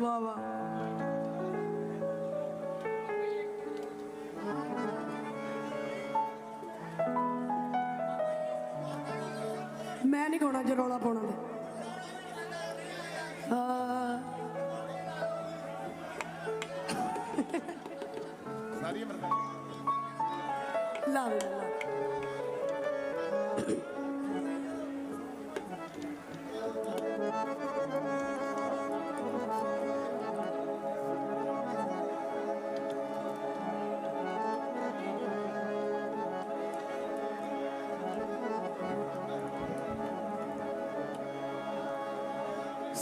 ਵਾਹ ਵਾਹ। ਮੈਂ ਨਹੀਂ ਗਾਉਣਾ ਜੇ ਰੌਲਾ ਪਾਉਣਾ ਤੇ ਹਾਂ ਸਾਰੀ ਉਮਰ ਲਾ ਦੇ ਲਾ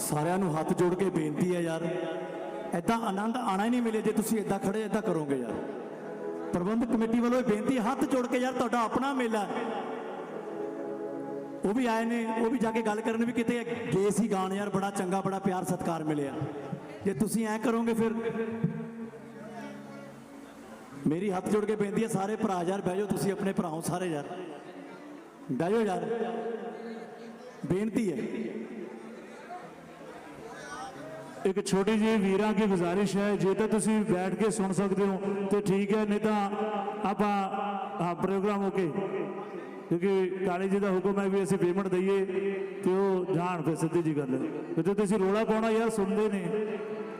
ਸਾਰਿਆਂ ਨੂੰ ਹੱਥ ਜੋੜ ਕੇ ਬੇਨਤੀ ਹੈ ਯਾਰ ਐਦਾਂ ਆਨੰਦ ਆਣਾ ਹੀ ਨਹੀਂ ਮਿਲੇ ਜੇ ਤੁਸੀਂ ਐਦਾਂ ਖੜੇ ਐਦਾਂ ਕਰੋਗੇ ਯਾਰ। ਪ੍ਰਬੰਧਕ ਕਮੇਟੀ ਵੱਲੋਂ ਇਹ ਬੇਨਤੀ, ਹੱਥ ਜੋੜ ਕੇ ਯਾਰ ਤੁਹਾਡਾ ਆਪਣਾ ਮੇਲਾ ਉਹ ਵੀ ਆਏ ਨੇ, ਉਹ ਵੀ ਜਾ ਕੇ ਗੱਲ ਕਰਨ ਵੀ ਕਿਤੇ ਗਏ ਸੀ ਗਾਣ ਯਾਰ, ਬੜਾ ਚੰਗਾ, ਬੜਾ ਪਿਆਰ ਸਤਿਕਾਰ ਮਿਲਿਆ। ਜੇ ਤੁਸੀਂ ਐ ਕਰੋਗੇ ਫਿਰ ਮੇਰੀ ਹੱਥ ਜੋੜ ਕੇ ਬੇਨਤੀ ਹੈ, ਸਾਰੇ ਭਰਾ ਯਾਰ, ਬਹਿ ਜਾਓ, ਤੁਸੀਂ ਆਪਣੇ ਭਰਾਓ ਸਾਰੇ ਯਾਰ। ਬਹਿ ਜਾਓ ਯਾਰ। ਬੇਨਤੀ ਹੈ। ਇੱਕ ਛੋਟੀ ਜਿਹੀ ਵੀਰਾਂ ਕੀ ਗੁਜ਼ਾਰਿਸ਼ ਹੈ, ਜੇ ਤਾਂ ਤੁਸੀਂ ਬੈਠ ਕੇ ਸੁਣ ਸਕਦੇ ਹੋ, ਤੇ ਠੀਕ ਹੈ, ਨਹੀਂ ਤਾਂ ਆਪਾਂ ਆ ਪ੍ਰੋਗਰਾਮ ਹੋ ਕੇ। ਕਿਉਂਕਿ ਕਾਲੀ ਜੀ ਦਾ ਹੁਕਮ ਹੈ ਵੀ ਅਸੀਂ ਪੇਮੈਂਟ ਦਈਏ, ਤੇ ਉਹ ਜਾਣ ਫਿਰ ਸਿੱਧੀ ਜੀ ਗੱਲ ਹੈ। ਤੇ ਤੁਸੀਂ ਰੋਲਾ ਪਾਉਣਾ ਯਾਰ ਸੁਣਦੇ ਨੇ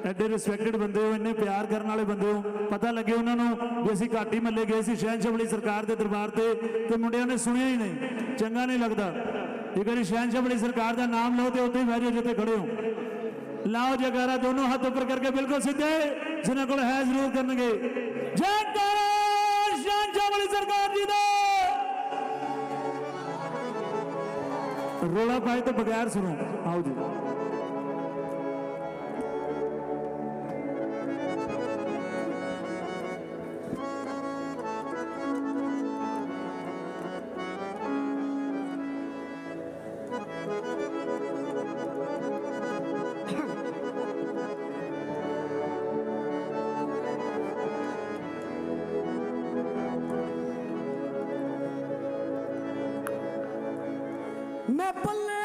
ਐਡੇ ਰਿਸਪੈਕਟਡ ਬੰਦੇ ਹੋ, ਇੰਨੇ ਪਿਆਰ ਕਰਨ ਵਾਲੇ ਬੰਦੇ ਹੋ, ਪਤਾ ਲੱਗੇ ਉਹਨਾਂ ਨੂੰ ਵੀ ਅਸੀਂ ਘਾਟੀ ਮੱਲੇ ਗਏ ਸੀ ਸ਼ਹਿਨਸ਼ਾਹ ਵਾਲੀ ਸਰਕਾਰ ਦੇ ਦਰਬਾਰ ਤੇ ਤੇ ਮੁੰਡਿਆਂ ਨੇ ਸੁਣਿਆ ਹੀ ਨਹੀਂ। ਚੰਗਾ ਨਹੀਂ ਲੱਗਦਾ। ਇੱਕ ਵਾਰੀ ਸ਼ਹਿਨਸ਼ਾਹ ਵਾਲੀ ਸਰਕਾਰ ਦਾ ਨਾਮ ਲਓ ਤੇ ਉੱਥੇ ਹੀ ਬਹਿ ਜਾਓ ਜਿੱਥੇ ਖੜੇ ਹੋ। ਲਾਓ ਜਗਾਰਾ ਦੋਨੋਂ ਹੱਥ ਉੱਪਰ ਕਰਕੇ ਬਿਲਕੁਲ ਸਿੱਧੇ, ਜਿਨ੍ਹਾਂ ਕੋਲ ਹੈ ਜ਼ਰੂਰ ਕਰਨਗੇ। ਜੈ ਕਾਲਾ ਸ਼ਾਂਜਾ ਵਾਲੀ ਸਰਕਾਰ ਜੀ ਦਾ। ਰੋਲਾ ਪਾਏ ਤੋਂ ਬਗੈਰ ਸੁਣੋ। ਆਓ ਜੀ। ਮੈਂ ਪੱਲੇ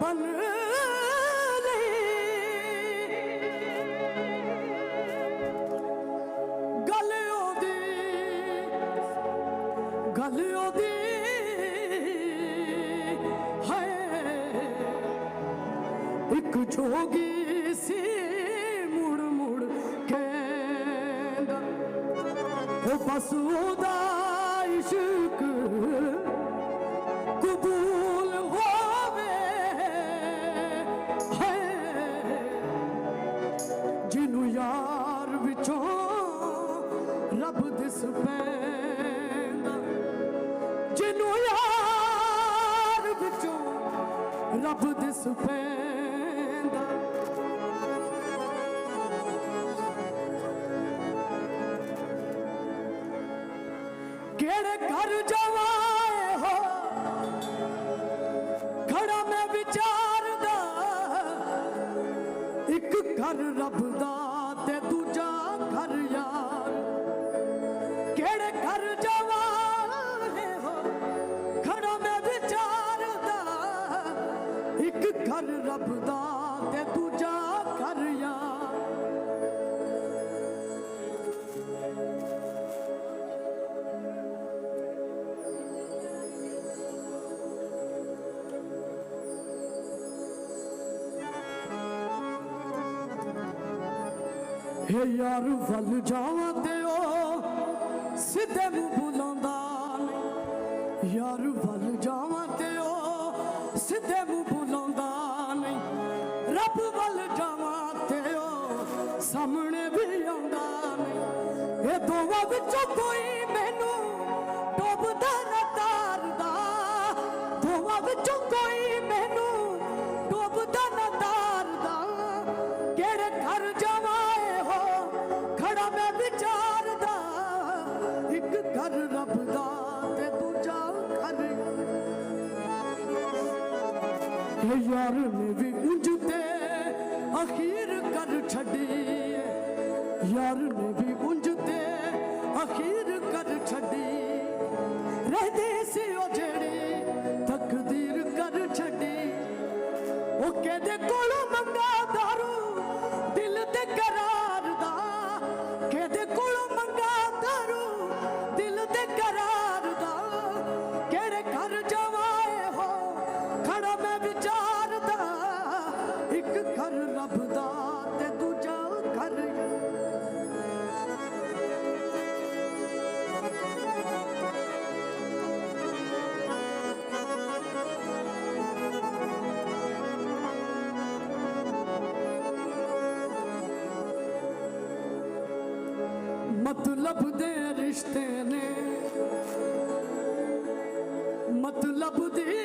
ਬਨ ਲਈ ਗੱਲ ਉਹਦੀ ਗੱਲ ਉਹਦੀ ਹੈ ਇੱਕ ਜੋਗੀ ਸੀ ਮੁੜ ਮੁੜ ਕਹਿੰਦਾ, ਉਹ ਬਸ ਉਹਦਾ ਜਿਹਨੂੰ ਯਾਰ ਵਿੱਚੋਂ ਰੱਬ ਦਿਸ ਪੈਂਦਾ। ਜਿਹਨੂੰ ਯਾਰ ਵਿੱਚੋਂ ਰੱਬ ਦਿਸ ਪੈਂਦਾ। ਕਿਹੜੇ ਘਰ ਜਾਵਾਂ ਹੋ ਖੜਾ ਮੈਂ ਵਿਚਾਰਦਾ। ਇੱਕ ਘਰ ਰੱਬ ਇੱਕ ਘਰ ਰੱਬ ਦਾ ਤੇ ਦੂਜਾ ਘਰ ਯਾਰ। ਹੇ ਯਾਰ ਵੱਲ ਜਾਵਾਂ ਤੇ ਉਹ ਸਿੱਧੇ ਮੂੰਹ ਬੁਲਾਉਂਦਾ ਨਹੀਂ। ਯਾਰ ਵੱਲ ਜਾਵਾਂ ਤੇ ਉਹ ਸਿੱਧੇ ਇਹ ਦੋਵਾਂ ਵਿੱਚੋਂ ਕੋਈ ਮੈਨੂੰ ਡੁੱਬਦਾ ਨਾ ਤਾਰਦਾ। ਦੋਵਾਂ ਵਿੱਚੋਂ ਕੋਈ ਮੈਨੂੰ ਡੁੱਬਦਾ ਨਾ ਤਾਰਦਾ। ਕਿਹੜੇ ਘਰ ਜਾਵਾਂ ਇਹੋ, ਖੜਾ ਮੈਂ ਵਿਚਾਰਦਾ। ਇੱਕ ਘਰ ਰੱਬ ਦਾ ਤੇ ਦੂਜਾ ਘਰ। ਇਹ ਯਾਰ ਨੇ ਵੀ ਉਂਝ ਤੇ ਅਖੀਰ ਕਰ ਛੱਡੀ ਯਾਰ ਨੇ ਵੀ ਉਂਝ ਤੇ ਅਖੀਰ ਕਰ ਛੱਡੀ ਮਤਲਬ ਦੇ ਰਿਸ਼ਤੇ ਨੇ। ਮਤਲਬ ਦੇ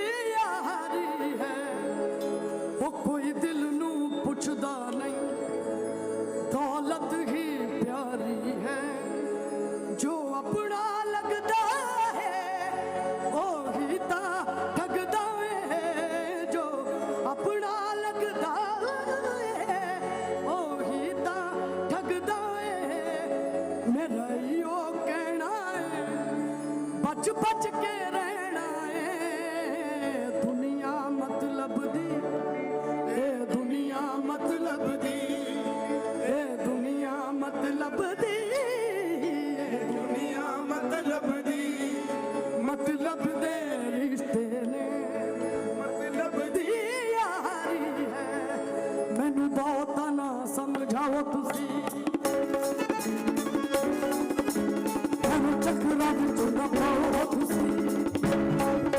ਸਮਝਾਓ ਤਾਂ ਨਾ ਸਮਝਾਓ ਤੁਸੀਂ। ਹਰ ਚੱਕਰਾਂ ਵਿੱਚ ਨਾ ਪਾਓ ਤੁਸੀਂ।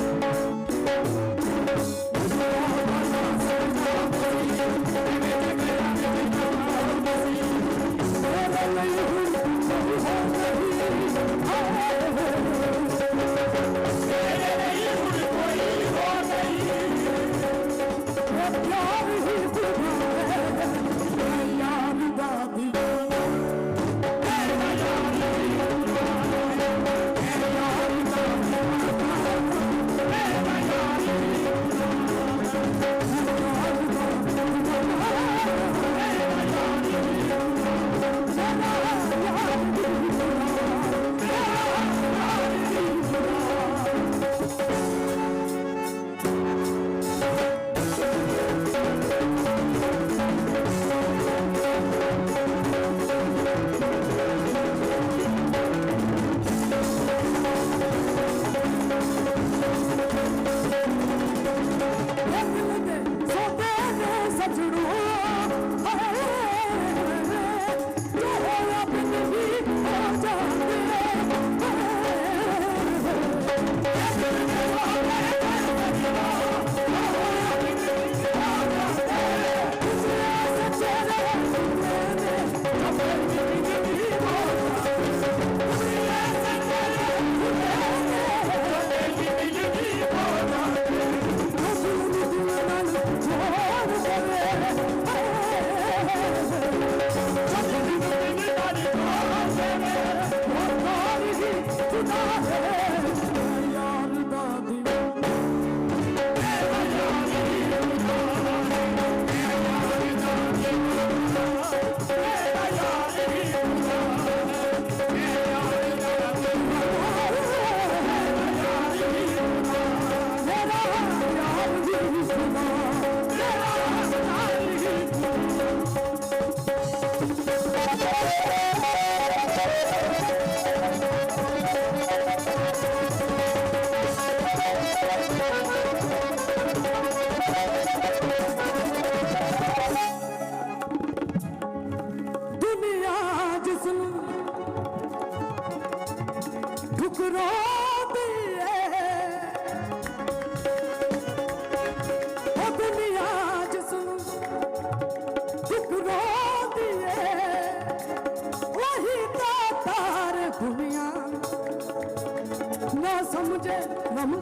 मुझे नम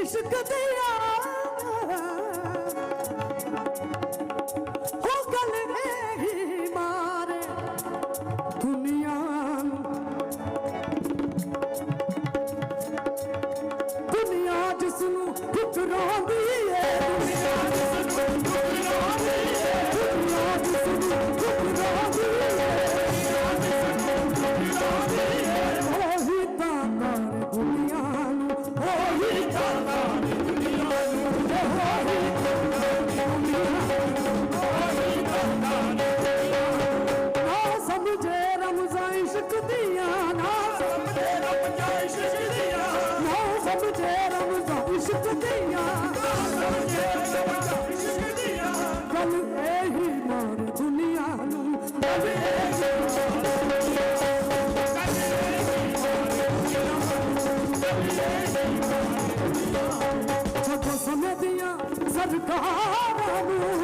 इश्क दिया తారము